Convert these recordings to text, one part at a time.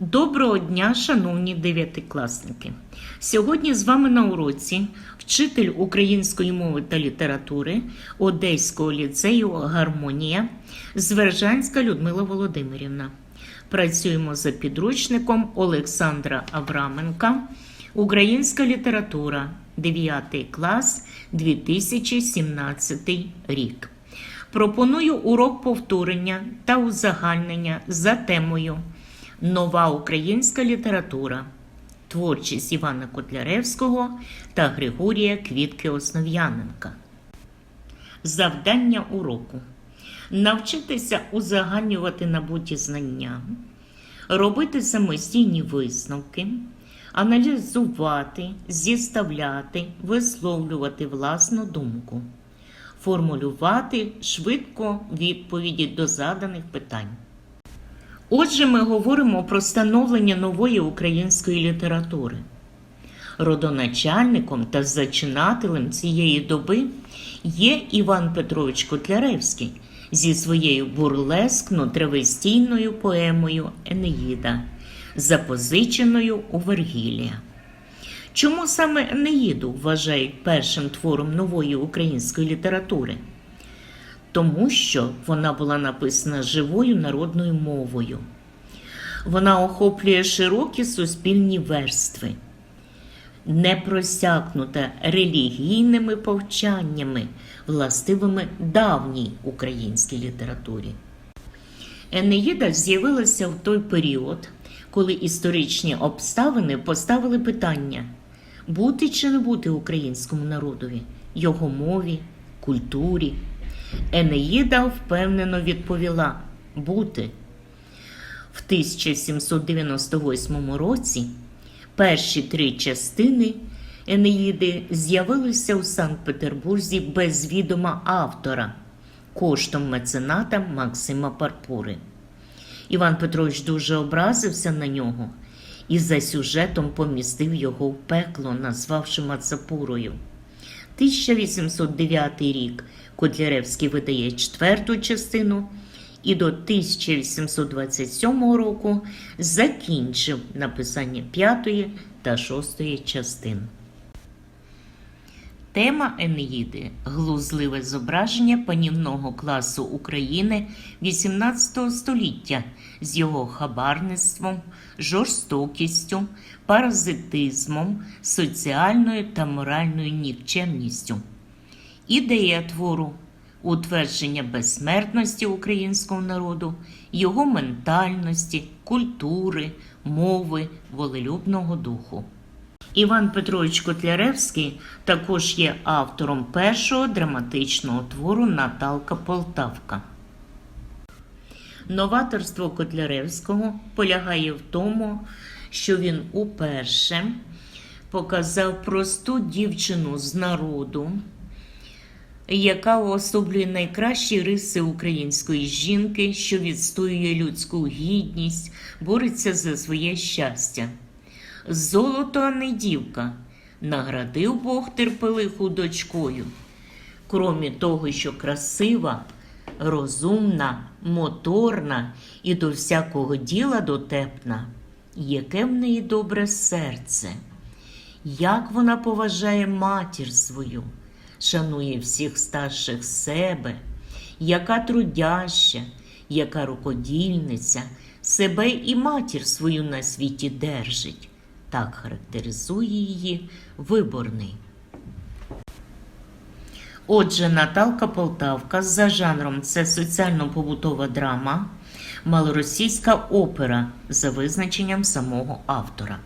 Доброго дня, шановні дев'ятикласники! Сьогодні з вами на уроці вчитель української мови та літератури Одеського ліцею Гармонія Звержанська Людмила Володимирівна. Працюємо за підручником Олександра Авраменка Українська література 9 клас 2017 рік. Пропоную урок повторення та узагальнення за темою Нова українська література. Творчість Івана Котляревського та Григорія Квітки Основ'яненка. Завдання уроку. Навчитися узагальнювати набуті знання, робити самостійні висновки, аналізувати, зіставляти, висловлювати власну думку, формулювати швидко відповіді до заданих питань. Отже, ми говоримо про становлення нової української літератури. Родоначальником та зачинателем цієї доби є Іван Петрович Котляревський зі своєю бурлескно-травестійною поемою Енеїда, запозиченою у Вергілія. Чому саме Енеїду вважають першим твором нової української літератури? Тому що вона була написана живою народною мовою. Вона охоплює широкі суспільні верстви, не просякнута релігійними повчаннями, властивими давній українській літературі. Енеїда з'явилася в той період, коли історичні обставини поставили питання бути чи не бути українському народові, його мові, культурі. Енеїда впевнено відповіла бути. В 1798 році перші три частини Енеїди з'явилися у Санкт-Петербурзі без відома автора, коштом мецената Максима Парпури. Іван Петрович дуже образився на нього і за сюжетом помістив його в пекло, назвавши Мацапурою. 1809 рік Котляревський видає четверту частину і до 1827 року закінчив написання п'ятої та шостої частин. Тема Енеїди глузливе зображення панівного класу України XVIII століття з його хабарництвом, жорстокістю, паразитизмом, соціальною та моральною нікчемністю. Ідея твору утвердження безсмертності українського народу, його ментальності, культури, мови, волелюбного духу. Іван Петрович Котляревський також є автором першого драматичного твору Наталка Полтавка. Новаторство Котляревського полягає в тому, що він уперше показав просту дівчину з народу, яка уособлює найкращі риси української жінки, що відстоює людську гідність, бореться за своє щастя. Золото, а не дівка, наградив Бог терпелиху дочкою. Кромі того, що красива, розумна, моторна і до всякого діла дотепна, яке в неї добре серце, як вона поважає матір свою, шанує всіх старших себе, яка трудяща, яка рукодільниця, себе і матір свою на світі держить. Так характеризує її виборний. Отже, Наталка Полтавка за жанром це соціально-побутова драма, малоросійська опера за визначенням самого автора.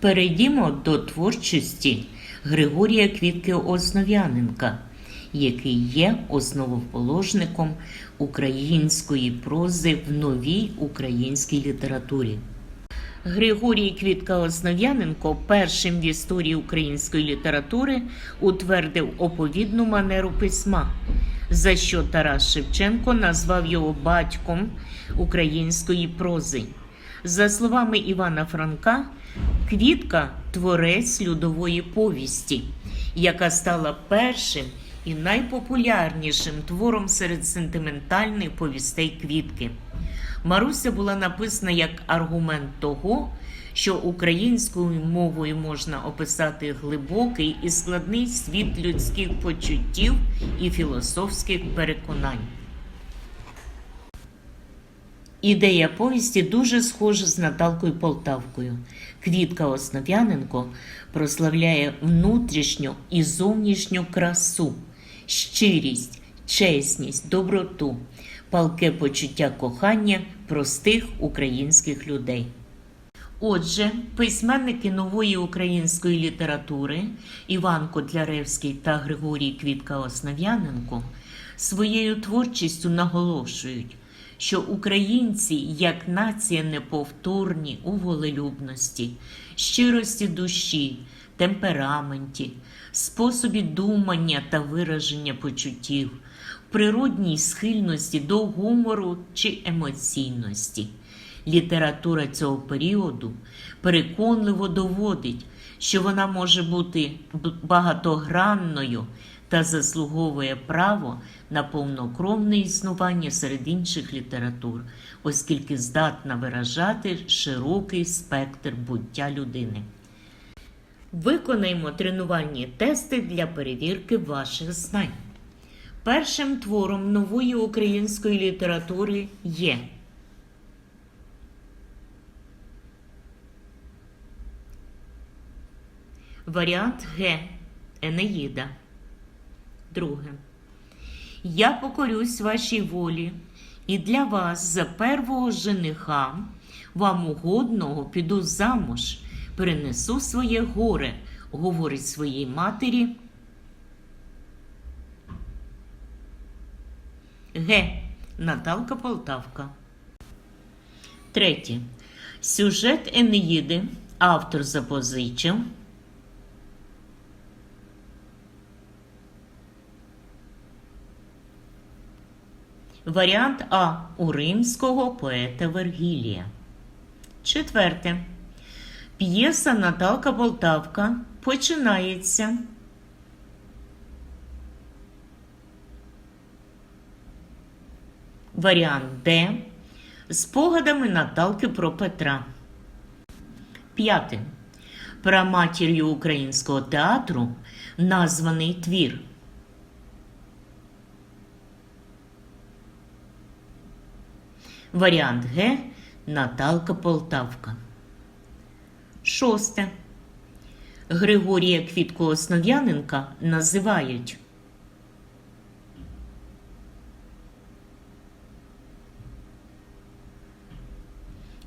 Перейдімо до творчості Григорія Квітки Основ'яненка, який є основоположником української прози в новій українській літературі. Григорій Квітка Основ'яненко першим в історії української літератури утвердив оповідну манеру письма, за що Тарас Шевченко назвав його батьком української прози. За словами Івана Франка, Квітка творець людової повісті, яка стала першим і найпопулярнішим твором серед сентиментальних повістей квітки. Маруся була написана як аргумент того, що українською мовою можна описати глибокий і складний світ людських почуттів і філософських переконань. Ідея повісті дуже схожа з Наталкою Полтавкою. Квітка Основ'яненко прославляє внутрішню і зовнішню красу, щирість, чесність, доброту, палке почуття кохання простих українських людей. Отже, письменники нової української літератури Іван Котляревський та Григорій Квітка Основ'яненко своєю творчістю наголошують, що українці як нація неповторні у волелюбності, щирості душі, темпераменті, способі думання та вираження почуттів, природній схильності до гумору чи емоційності. Література цього періоду переконливо доводить, що вона може бути багатогранною та заслуговує право на повнокровне існування серед інших літератур, оскільки здатна виражати широкий спектр буття людини. Виконаймо тренувальні тести для перевірки ваших знань. Першим твором нової української літератури є Варіант Г. Енеїда. Друге. Я покорюсь вашій волі, і для вас за первого жениха, вам угодного піду замуж, перенесу своє горе, говорить своїй матері. Г. Наталка Полтавка. Третє. Сюжет Енеїди автор запозичив. Варіант А у римського поета Вергілія. Четверте. П'єса Наталка Полтавка починається. Варіант Д. Спогадами Наталки про Петра. П'яте. Праматір'ю українського театру названий твір. Варіант Г. Наталка Полтавка. Шосте. Григорія Квітку Основ'яненка називають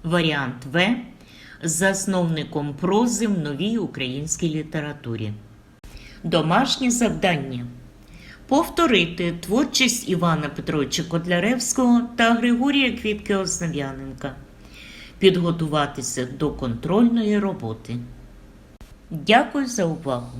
Варіант В. Засновником прози в новій українській літературі. Домашнє завдання. Повторити творчість Івана Петровича Котляревського та Григорія Квітки Основ'яненка. Підготуватися до контрольної роботи. Дякую за увагу!